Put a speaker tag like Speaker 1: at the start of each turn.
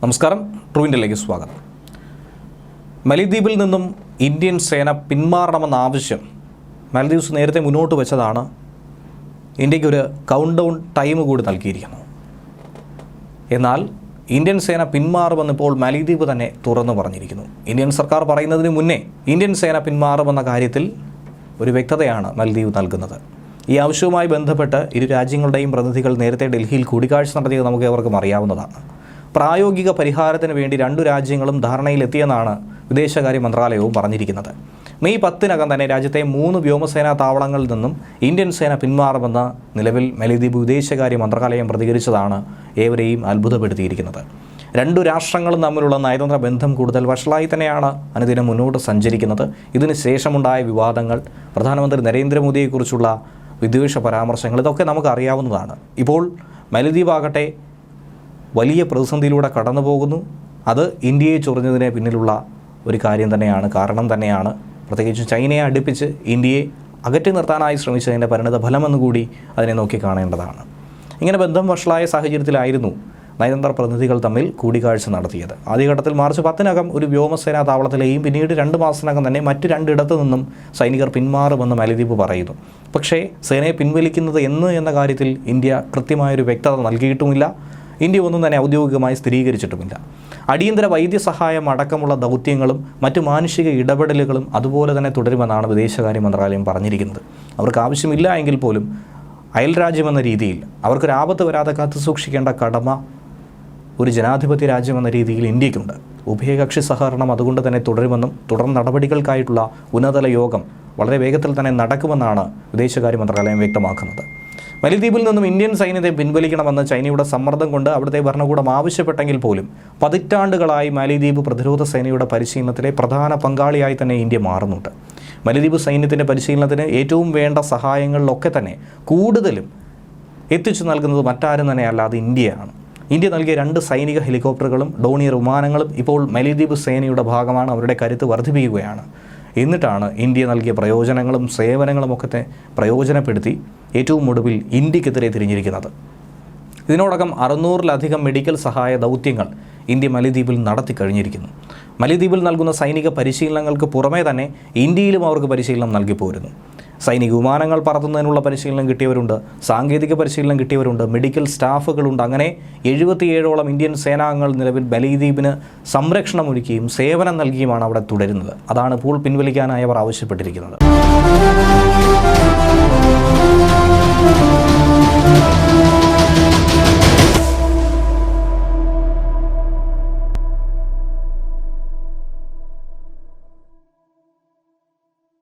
Speaker 1: നമസ്കാരം ട്രൂവിന്റെലേക്ക് സ്വാഗതം. മലിദ്വീപിൽ നിന്നും ഇന്ത്യൻ സേന പിന്മാറണമെന്ന ആവശ്യം മാലദ്വീപ്സ് നേരത്തെ മുന്നോട്ട് വെച്ചതാണ്. ഇന്ത്യയ്ക്ക് ഒരു കൗണ്ട് ഡൗൺ ടൈം കൂടി നൽകിയിരിക്കുന്നു. എന്നാൽ ഇന്ത്യൻ സേന പിന്മാറുമെന്നിപ്പോൾ മാലിദ്വീപ് തന്നെ തുറന്നു പറഞ്ഞിരിക്കുന്നു. ഇന്ത്യൻ സർക്കാർ പറയുന്നതിന് മുന്നേ ഇന്ത്യൻ സേന പിന്മാറുമെന്ന കാര്യത്തിൽ ഒരു വ്യക്തതയാണ് മാലദ്വീപ് നൽകുന്നത്. ഈ ആവശ്യവുമായി ബന്ധപ്പെട്ട് ഇരു രാജ്യങ്ങളുടെയും പ്രതിനിധികൾ നേരത്തെ ഡൽഹിയിൽ കൂടിക്കാഴ്ച നടത്തിയത് നമുക്ക് അവർക്കും അറിയാവുന്നതാണ്. പ്രായോഗിക പരിഹാരത്തിന് വേണ്ടി രണ്ടു രാജ്യങ്ങളും ധാരണയിലെത്തിയെന്നാണ് വിദേശകാര്യ മന്ത്രാലയവും പറഞ്ഞിരിക്കുന്നത്. മെയ് പത്തിനകം തന്നെ രാജ്യത്തെ മൂന്ന് വ്യോമസേനാ താവളങ്ങളിൽ നിന്നും ഇന്ത്യൻ സേന പിന്മാറുമെന്ന് നിലവിൽ മലിദ്വീപ് വിദേശകാര്യ മന്ത്രാലയം പ്രതികരിച്ചതാണ് ഏവരെയും അത്ഭുതപ്പെടുത്തിയിരിക്കുന്നത്. രണ്ടു രാഷ്ട്രങ്ങളും തമ്മിലുള്ള നയതന്ത്ര ബന്ധം കൂടുതൽ വഷളായി തന്നെയാണ് അനുദിനം മുന്നോട്ട് സഞ്ചരിക്കുന്നത്. ഇതിന് ശേഷമുണ്ടായ വിവാദങ്ങൾ പ്രധാനമന്ത്രി നരേന്ദ്രമോദിയെക്കുറിച്ചുള്ള വിദ്വേഷ പരാമർശങ്ങൾ ഇതൊക്കെ നമുക്ക് അറിയാവുന്നതാണ്. ഇപ്പോൾ മലിദ്വീപ് ആകട്ടെ വലിയ പ്രതിസന്ധിയിലൂടെ കടന്നു പോകുന്നു. അത് ഇന്ത്യയെ ചൊറിഞ്ഞതിന് പിന്നിലുള്ള ഒരു കാര്യം തന്നെയാണ് കാരണം തന്നെയാണ്. പ്രത്യേകിച്ചും ചൈനയെ അടുപ്പിച്ച് ഇന്ത്യയെ അകറ്റി നിർത്താനായി ശ്രമിച്ചതിന്റെ പരിണിത ഫലമെന്ന് കൂടി അതിനെ നോക്കി കാണേണ്ടതാണ്. ഇങ്ങനെ ബന്ധം വഷളായ സാഹചര്യത്തിലായിരുന്നു നയതന്ത്ര പ്രതിനിധികൾ തമ്മിൽ കൂടിക്കാഴ്ച നടത്തിയത്. ആദ്യഘട്ടത്തിൽ മാർച്ച് പത്തിനകം ഒരു വ്യോമസേനാ താവളത്തിലെയും പിന്നീട് രണ്ട് മാസത്തിനകം തന്നെ മറ്റ് രണ്ടിടത്തു നിന്നും സൈനികർ പിന്മാറുമെന്ന് മലദ്വീപ് പറയുന്നു. പക്ഷേ സേനയെ പിൻവലിക്കുന്നത് എന്ന് എന്ന കാര്യത്തിൽ ഇന്ത്യ കൃത്യമായൊരു വ്യക്തത നൽകിയിട്ടുമില്ല. ഇന്ത്യ ഒന്നും തന്നെ ഔദ്യോഗികമായി സ്ഥിരീകരിച്ചിട്ടുമില്ല. അടിയന്തര വൈദ്യസഹായം അടക്കമുള്ള ദൗത്യങ്ങളും മറ്റു മാനുഷിക ഇടപെടലുകളും അതുപോലെ തന്നെ തുടരുമെന്നാണ് വിദേശകാര്യ മന്ത്രാലയം പറഞ്ഞിരിക്കുന്നത്. അവർക്ക് ആവശ്യമില്ല എങ്കിൽ പോലും അയൽരാജ്യമെന്ന രീതിയിൽ അവർക്കൊരു ആപത്ത് വരാതെ കാത്തു സൂക്ഷിക്കേണ്ട കടമ ഒരു ജനാധിപത്യ രാജ്യമെന്ന രീതിയിൽ ഇന്ത്യക്കുണ്ട് ഉഭയകക്ഷി സഹകരണം അതുകൊണ്ട് തന്നെ തുടരുമെന്നും തുടർ നടപടികൾക്കായിട്ടുള്ള ഉന്നതതല യോഗം വളരെ വേഗത്തിൽ തന്നെ നടക്കുമെന്നാണ് വിദേശകാര്യ മന്ത്രാലയം വ്യക്തമാക്കുന്നത്. മലിദ്വീപിൽ നിന്നും ഇന്ത്യൻ സൈന്യത്തെ പിൻവലിക്കണമെന്ന് ചൈനയുടെ സമ്മർദ്ദം കൊണ്ട് അവിടുത്തെ ഭരണകൂടം ആവശ്യപ്പെട്ടെങ്കിൽ പോലും പതിറ്റാണ്ടുകളായി മാലിദ്വീപ് പ്രതിരോധ സേനയുടെ പരിശീലനത്തിലെ പ്രധാന പങ്കാളിയായി തന്നെ ഇന്ത്യ മാറുന്നുണ്ട്. മലിദ്വീപ് സൈന്യത്തിന്റെ പരിശീലനത്തിന് ഏറ്റവും വേണ്ട സഹായങ്ങളിലൊക്കെ തന്നെ കൂടുതലും എത്തിച്ചു നൽകുന്നത് മറ്റാരും തന്നെ അല്ലാതെ ഇന്ത്യയാണ്. ഇന്ത്യ നൽകിയ രണ്ട് സൈനിക ഹെലികോപ്റ്ററുകളും ഡോണിയർ വിമാനങ്ങളും ഇപ്പോൾ മലിദ്വീപ് സേനയുടെ ഭാഗമാണ്. അവരുടെ കരുത്ത് വർദ്ധിപ്പിക്കുകയാണ്. എന്നിട്ടാണ് ഇന്ത്യ നൽകിയ പ്രയോജനങ്ങളും സേവനങ്ങളും ഒക്കെ പ്രയോജനപ്പെടുത്തി ഏറ്റവും ഒടുവിൽ ഇന്ത്യക്കെതിരെ തിരിഞ്ഞിരിക്കുന്നത്. ഇതിനോടകം അറുന്നൂറിലധികം മെഡിക്കൽ സഹായ ദൗത്യങ്ങൾ ഇന്ത്യ മലിദ്വീപിൽ നടത്തി കഴിഞ്ഞിരിക്കുന്നു. മലിദ്വീപിൽ നൽകുന്ന സൈനിക പരിശീലനങ്ങൾക്ക് പുറമേ തന്നെ ഇന്ത്യയിലും അവർക്ക് പരിശീലനം നൽകി പോരുന്നു. സൈനിക വിമാനങ്ങൾ പറത്തുന്നതിനുള്ള പരിശീലനം കിട്ടിയവരുണ്ട് സാങ്കേതിക പരിശീലനം കിട്ടിയവരുണ്ട് മെഡിക്കൽ സ്റ്റാഫുകളുണ്ട് അങ്ങനെ എഴുപത്തിയേഴോളം ഇന്ത്യൻ സേനാംഗങ്ങൾ നിലവിൽ ബലിദ്വീപിന് സംരക്ഷണമൊരുക്കുകയും സേവനം നൽകിയുമാണ് അവിടെ തുടരുന്നത്. അതാണ് പൂൾ പിൻവലിക്കാനായി അവർ ആവശ്യപ്പെട്ടിരിക്കുന്നത്.